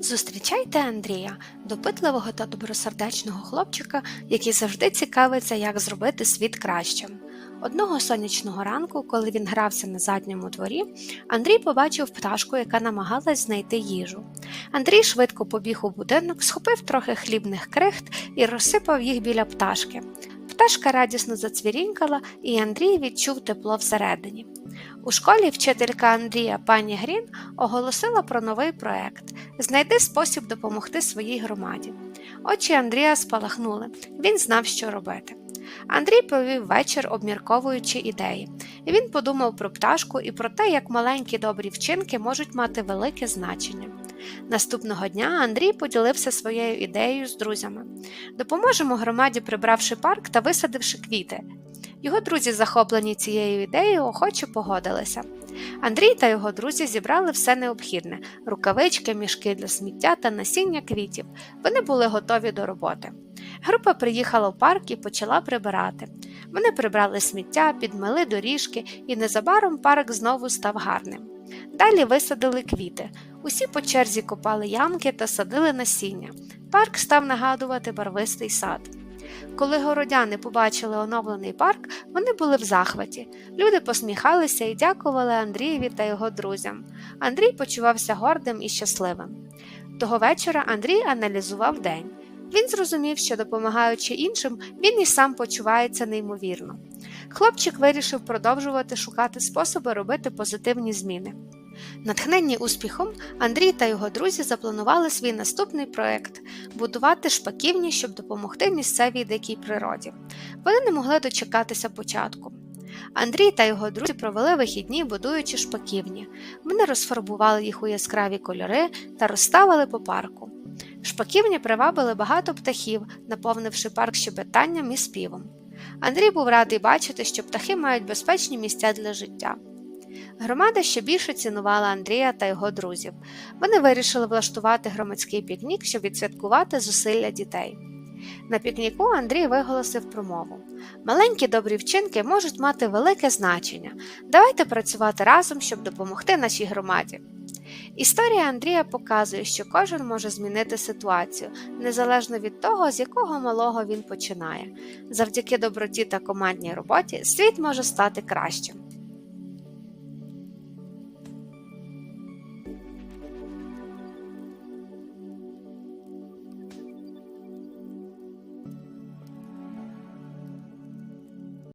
Зустрічайте Андрія, допитливого та добросердечного хлопчика, який завжди цікавиться, як зробити світ кращим. Одного сонячного ранку, коли він грався на задньому дворі, Андрій побачив пташку, яка намагалась знайти їжу. Андрій швидко побіг у будинок, схопив трохи хлібних крихт і розсипав їх біля пташки. Пташка радісно зацвірінькала, і Андрій відчув тепло всередині. У школі вчителька Андрія пані Грін оголосила про новий проект Знайди спосіб допомогти своїй громаді. Очі Андрія спалахнули, він знав, що робити. Андрій провів вечір, обмірковуючи ідеї. Він подумав про пташку і про те, як маленькі добрі вчинки можуть мати велике значення. Наступного дня Андрій поділився своєю ідеєю з друзями. Допоможемо громаді, прибравши парк та висадивши квіти. Його друзі, захоплені цією ідеєю, охоче погодилися. Андрій та його друзі зібрали все необхідне рукавички, мішки для сміття та насіння квітів. Вони були готові до роботи. Група приїхала в парк і почала прибирати. Вони прибрали сміття, підмели доріжки, і незабаром парк знову став гарним. Далі висадили квіти. Усі по черзі копали ямки та садили насіння. Парк став нагадувати барвистий сад. Коли городяни побачили оновлений парк, вони були в захваті. Люди посміхалися і дякували Андрієві та його друзям. Андрій почувався гордим і щасливим. Того вечора Андрій аналізував день. Він зрозумів, що допомагаючи іншим, він і сам почувається неймовірно. Хлопчик вирішив продовжувати шукати способи робити позитивні зміни. Натхненні успіхом, Андрій та його друзі запланували свій наступний проект будувати шпаківні, щоб допомогти місцевій дикій природі. Вони не могли дочекатися початку. Андрій та його друзі провели вихідні, будуючи шпаківні. Вони розфарбували їх у яскраві кольори та розставили по парку. Шпаківні привабили багато птахів, наповнивши парк щебетанням і співом. Андрій був радий бачити, що птахи мають безпечні місця для життя. Громада ще більше цінувала Андрія та його друзів. Вони вирішили влаштувати громадський пікнік, щоб відсвяткувати зусилля дітей. На пікніку Андрій виголосив промову: маленькі добрі вчинки можуть мати велике значення. Давайте працювати разом, щоб допомогти нашій громаді. Історія Андрія показує, що кожен може змінити ситуацію, незалежно від того, з якого малого він починає. Завдяки доброті та командній роботі світ може стати кращим.